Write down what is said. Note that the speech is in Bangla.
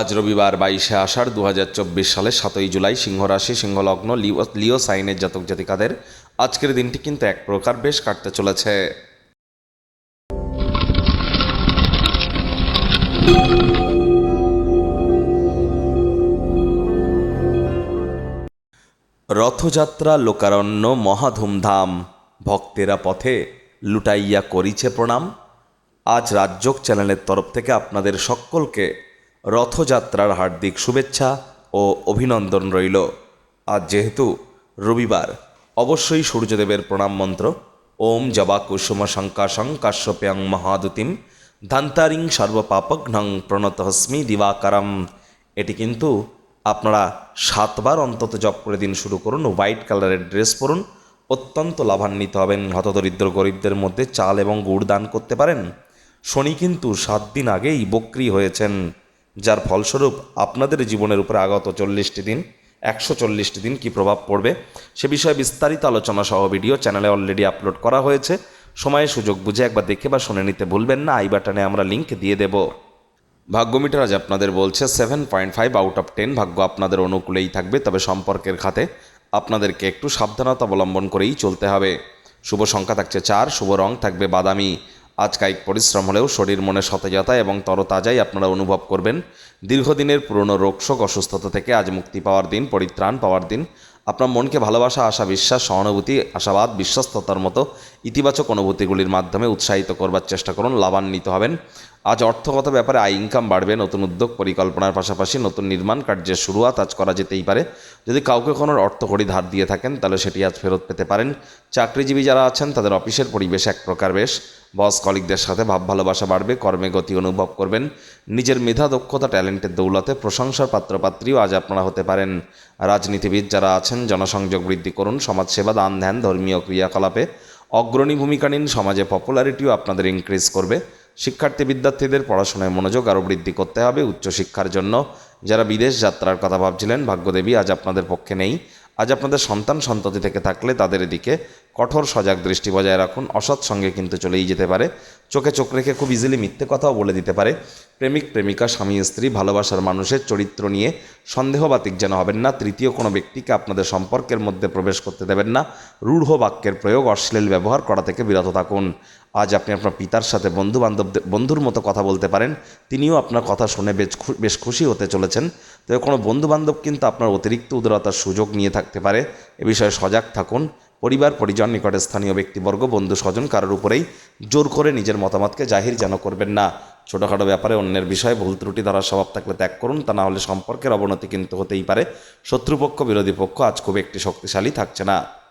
আজ রবিবার বাইশে আষাঢ় দু সালে সাতই জুলাই সিংহ রাশি সিংহলগ্ন, লিও লিও সাইনের জাতক জাতিকাদের আজকের দিনটি কিন্তু এক প্রকার বেশ কাটতে চলেছে। রথযাত্রা, লোকারণ্য মহাধুমধাম ভক্তেরা পথে লুটাইয়া করিছে প্রণাম। আজ রাজ্যক চ্যানেলের তরফ থেকে আপনাদের সকলকে রথযাত্রার হার্দিক শুভেচ্ছা ও অভিনন্দন রইল। আজ যেহেতু রবিবার, অবশ্যই সূর্যদেবের প্রণাম মন্ত্র, ওম জবা কুসুম শঙ্কাশং কাশ্যপ্যাং মহাদুতিম, ধান্তারিং সর্বপাপঘ্নং প্রণতহস্মি দিবাকারম। এটি কিন্তু আপনারা সাতবার অন্তত জপ করে দিন শুরু করুন, হোয়াইট কালারের ড্রেস পরুন, অত্যন্ত লাভান্বিত হবেন হতদরিদ্র গরিবদের মধ্যে চাল এবং গুড় দান করতে পারেন। শনি কিন্তু সাত দিন আগেই বক্রি হয়েছেন। যার ফলস্বরূপ আপনাদের জীবনের উপরে আগত চল্লিশটি দিন, একশো চল্লিশটি দিন কী প্রভাব পড়বে? সে বিষয়ে বিস্তারিত আলোচনা সহ ভিডিও চ্যানেলে অলরেডি আপলোড করা হয়েছে। সময়ে সুযোগ বুঝে একবার দেখে বা শুনে নিতে ভুলবেন না। আই বাটনে আমরা লিঙ্ক দিয়ে দেব। ভাগ্যমিটার আজ আপনাদের বলছে seven point five out of ten ভাগ্য আপনাদের অনুকূলেই থাকবে, তবে সম্পর্কের খাতে আপনাদেরকে একটু সাবধানতা অবলম্বন করেই চলতে হবে। শুভ সংখ্যা থাকছে চার, শুভ রং থাকবে বাদামি। আজ কায়িক পরিশ্রম হলেও শরীর মনে সতেজতা এবং তরতাজাই আপনারা অনুভব করবেন। দীর্ঘদিনের পুরনো রোগশোক অসুস্থতা থেকে আজ মুক্তি পাওয়ার দিন, পরিত্রাণ পাওয়ার দিন। আপনার মনকে ভালোবাসা, আশা, বিশ্বাস, সহানুভূতি, আশাবাদ, বিশ্বস্ততার মতো ইতিবাচক অনুভূতিগুলির মাধ্যমে উৎসাহিত করবার চেষ্টা করুন, লাভান্বিত হবেন। আজ অর্থগত ব্যাপারে আয় ইনকাম বাড়বে, নতুন উদ্যোগ, পরিকল্পনার পাশাপাশি নতুন নির্মাণ কার্যের শুরুয়াত আজ করা যেতেই পারে। যদি কাউকে কোনো অর্থকড়ি ধার দিয়ে থাকেন, তাহলে সেটি আজ ফেরত পেতে পারেন। চাকরিজীবী যারা আছেন, তাদের অফিসের পরিবেশ এক প্রকার বেশ। বস কলিকদের সাথে ভাব ভালোবাসা বাড়বে, কর্মে গতি অনুভব করবেন। নিজের মেধা, দক্ষতা, ট্যালেন্টের দৌলতে প্রশংসার পাত্রপাত্রীও আজ আপনারা হতে পারেন। রাজনীতিবিদ যারা আছেন, জনসংযোগ বৃদ্ধি করুন, সমাজসেবা দান ধ্যান, ধর্মীয় ক্রিয়াকলাপে অগ্রণী ভূমিকা নিন, সমাজে পপুলারিটিও আপনাদের ইনক্রিজ করবে। শিক্ষার্থী, বিদ্যার্থীদের পড়াশোনায় মনোযোগ আরও বৃদ্ধি করতে হবে। উচ্চশিক্ষার জন্য যারা বিদেশ যাত্রার কথা ভাবছিলেন, ভাগ্যদেবী আজ আপনাদের পক্ষে নেই। আজ আপনাদের সন্তান সন্ততি থেকে থাকলে তাদের দিকে কঠোর সজাগ দৃষ্টি বজায় রাখুন, অসৎ সঙ্গে কিন্তু চলেই যেতে পারে। চোখে চোখ রেখে খুব ইজিলি মিথ্যে কথাও বলে দিতে পারে। প্রেমিক, প্রেমিকা, স্বামী, স্ত্রী, ভালোবাসার মানুষের চরিত্র নিয়ে সন্দেহবাতিক যেন হবেন না। তৃতীয় কোনো ব্যক্তিকে আপনাদের সম্পর্কের মধ্যে প্রবেশ করতে দেবেন না। রূঢ় বাক্যের প্রয়োগ, অশ্লীল ব্যবহার করা থেকে বিরত থাকুন। আজ আপনি আপনার পিতার সাথে বন্ধু বান্ধবদের বন্ধুর মতো কথা বলতে পারেন। তিনিও আপনার কথা শুনে বেশ বেশ খুশি হতে চলেছেন। তবে কোনো বন্ধুবান্ধব কিন্তু আপনার অতিরিক্ত উদারতার সুযোগ নিয়ে থাকতে পারে। এ বিষয়ে সজাগ থাকুন। পরিবার, পরিজন নিকটে স্থানীয় ব্যক্তিবর্গ, বন্ধু স্বজন কারোর উপরেই জোর করে নিজের মতামতকে জাহির যেন করবেন না। ছোটোখাটো ব্যাপারে অন্যের বিষয়ে ভুল ত্রুটি ধরার স্বভাব থাকলে ত্যাগ করুন। তা না হলে সম্পর্কের অবনতি কিন্তু হতেই পারে। শত্রুপক্ষ, বিরোধী পক্ষ আজ খুব একটি শক্তিশালী থাকছে না।